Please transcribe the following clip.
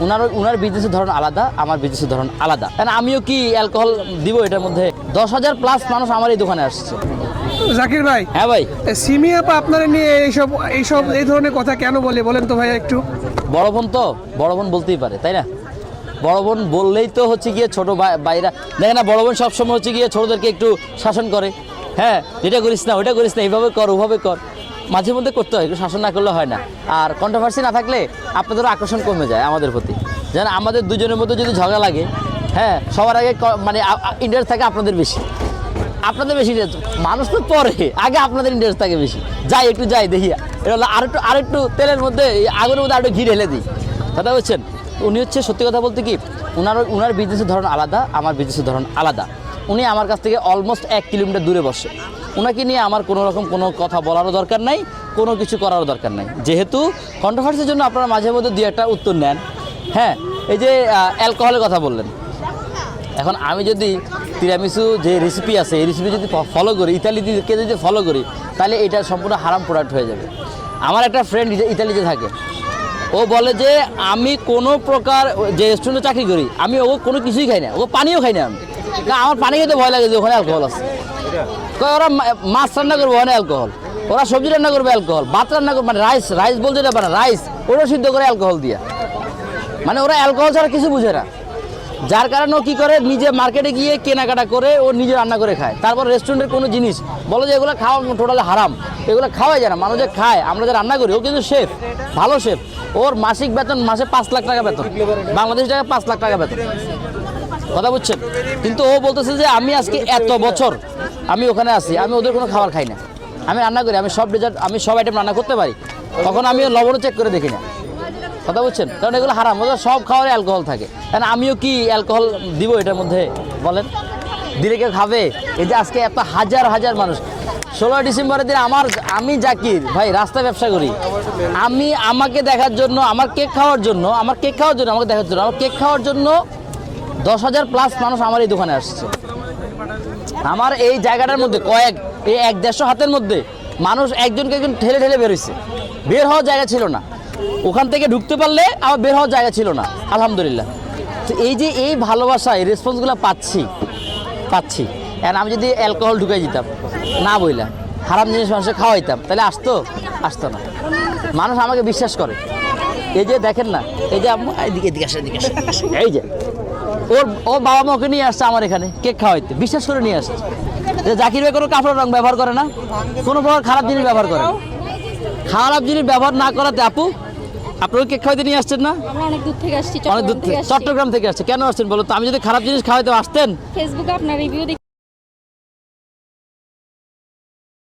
উনার উনার বিজনেসের ধরন আলাদা আমার বিজনেসের ধরন আলাদা। কারণ আমিও কি অ্যালকোহল দিব এটার মধ্যে? দশ হাজার প্লাস মানুষ আমার এই দোকানে আসছে। জাকির ভাই হ্যাঁ ভাই। সিমি আপা আপনারা নিয়ে এইসব এইসব এই ধরনের কথা কেন বলে? বলেন তো ভাই একটু। বড় বোন তো বড় বোন বলতেই পারে তাই না? বড় বোন বললেই তো হচ্ছে গিয়ে ছোট ভাই- ভাইরা দেখে না বড় বোন সবসময় হচ্ছে গিয়ে ছোটদেরকে একটু শাসন করে। হ্যাঁ এটা করিস না ওইটা করিস না এইভাবে কর ওভাবে কর। মাঝে মধ্যে করতে হয়, একটু শাসন না করলে হয় না। আর কন্ট্রোভার্সি না থাকলে আপনাদেরও আকর্ষণ কমে যায় আমাদের প্রতি। যেন আমাদের দুজনের মধ্যে যদি ঝগড়া লাগে হ্যাঁ সবার আগে মানে ইন্টারেস্ট থাকে আপনাদের বেশি। আপনাদের বেশি। মানুষ তো পরে, আগে আপনাদের ইন্টারেস্ট থাকে বেশি। যাই, একটু যাই, দেখি। এটা হলো আরেকটু আরেকটু তেলের মধ্যে আগুনের মধ্যে আরেকটু ঘি ঢেলে দিই। কথা বলছেন? উনি হচ্ছে, সত্যি কথা বলতে কি উনার উনার বিজনেসের ধরন আলাদা, আমার বিজনেসের ধরন আলাদা। উনি আমার কাছ থেকে অলমোস্ট এক কিলোমিটার দূরে বসে। ওনাকে নিয়ে আমার কোনো রকম কোনো কথা বলারও দরকার নাই, কোনো কিছু করারও দরকার নাই। যেহেতু কন্ট্রোভার্সির জন্য আপনারা মাঝে মধ্যে দুই একটা উত্তর নেন। হ্যাঁ এই যে অ্যালকোহলের কথা বললেন। এখন আমি যদি তিরামিসু যে রেসিপি আছে, এই রেসিপি যদি ফলো করি ইতালিকে যদি ফলো করি, তাহলে এটা সম্পূর্ণ হারাম প্রোডাক্ট হয়ে যাবে। আমার একটা ফ্রেন্ড ইতালিতে থাকে, ও বলে যে, আমি কোনো প্রকার, যে রেস্টুরেন্টে চাকরি করি, আমি ও কোনো কিছুই খাই না, ও পানিও খাই না আমি। আমার পানি খেতে ভয় লাগে যে ওখানে অ্যালকোহল আছে। ওরা মাছ রান্না করব ওখানে অ্যালকোহল ওরা সবজি রান্না করবে অ্যালকোহল ভাত রান্না করবে মানে রাইস রাইস বলতে না মানে রাইস ওরা সিদ্ধ করে অ্যালকোহল দিয়া। মানে ওরা অ্যালকোহল ছাড়া কিছু বুঝে না। যার কারণে ও কী করে, নিজে মার্কেটে গিয়ে কেনাকাটা করে ও নিজে রান্না করে খায়। তারপর রেস্টুরেন্টের কোনো জিনিস, বলো যে এগুলো খাওয়া টোটালি হারাম। এগুলো খাওয়াই যায় না, মানুষ যে খায়, আমরা যে রান্না করি, ও কিন্তু শেফ ভালো শেফ ওর মাসিক বেতন মাসে পাঁচ লাখ টাকা বেতন। বাংলাদেশ টাকা পাঁচ লাখ টাকা বেতন। কথা বুঝছেন? কিন্তু ও বলতেছে যে আমি আজকে এত বছর আমি ওখানে আছি, আমি ওদের কোনো খাবার খাই না। আমি রান্না করি, আমি সব ডেজার্ট আমি সব আইটেম রান্না করতে পারি। তখন আমি লবণও চেক করে দেখি না। কথা বলছেন কারণ এগুলো হারাম, ওদের সব খাবারে অ্যালকোহল থাকে। কারণ আমিও কি অ্যালকোহল দিব এটার মধ্যে? বলেন। দিলে কেউ খাবে? এই যে আজকে এত হাজার হাজার মানুষ। ষোলোই ডিসেম্বরের দিন আমার, আমি জাকির, ভাই রাস্তা ব্যবসা করি। আমি আমাকে দেখার জন্য, আমার কেক খাওয়ার জন্য, আমার কেক খাওয়ার জন্য আমাকে দেখার জন্য, আমার কেক খাওয়ার জন্য দশ হাজার প্লাস মানুষ আমার এই দোকানে আসছে। আমার এই জায়গাটার মধ্যে কয়েক, এই এক দেড়শো হাতের মধ্যে মানুষ একজনকে একজন ঠেলে ঠেলে বেরোইছে বের হওয়ার জায়গা ছিল না। ওখান থেকে ঢুকতে পারলে আমার বের হওয়ার জায়গা ছিল না, আলহামদুলিল্লাহ। তো এই যে এই ভালোবাসা, এই রেসপন্সগুলো পাচ্ছি পাচ্ছি। আর আমি যদি অ্যালকোহল ঢুকাই দিতাম, না বইলা, হারাম জিনিস মানুষের খাওয়াইতাম, তাহলে আসতো? আসতো না। মানুষ আমাকে বিশ্বাস করে। এই যে দেখেন না, এই যে এদিকে এদিকে আসে এদিকে এই যে ওর ও বাবা মাকে নিয়ে আসছে আমার এখানে কেক খাওয়াইতে বিশ্বাস করে নিয়ে আসছে। যে জাকির ভাই কোনো কাপড় রং ব্যবহার করে না কোনো প্রকার খারাপ জিনিস ব্যবহার করে খারাপ জিনিস ব্যবহার না করাতে আপু আপনারা কেক খাওয়াইতে নিয়ে আসছেন না? অনেক দূর থেকে আসছি অনেক দূর চট্টগ্রাম থেকে থেকে চট্টগ্রাম থেকে আসছে কেন আসছেন বলো তো আমি যদি খারাপ জিনিস খাওয়াইতে আসতেন ফেসবুকে আপনার রিভিউ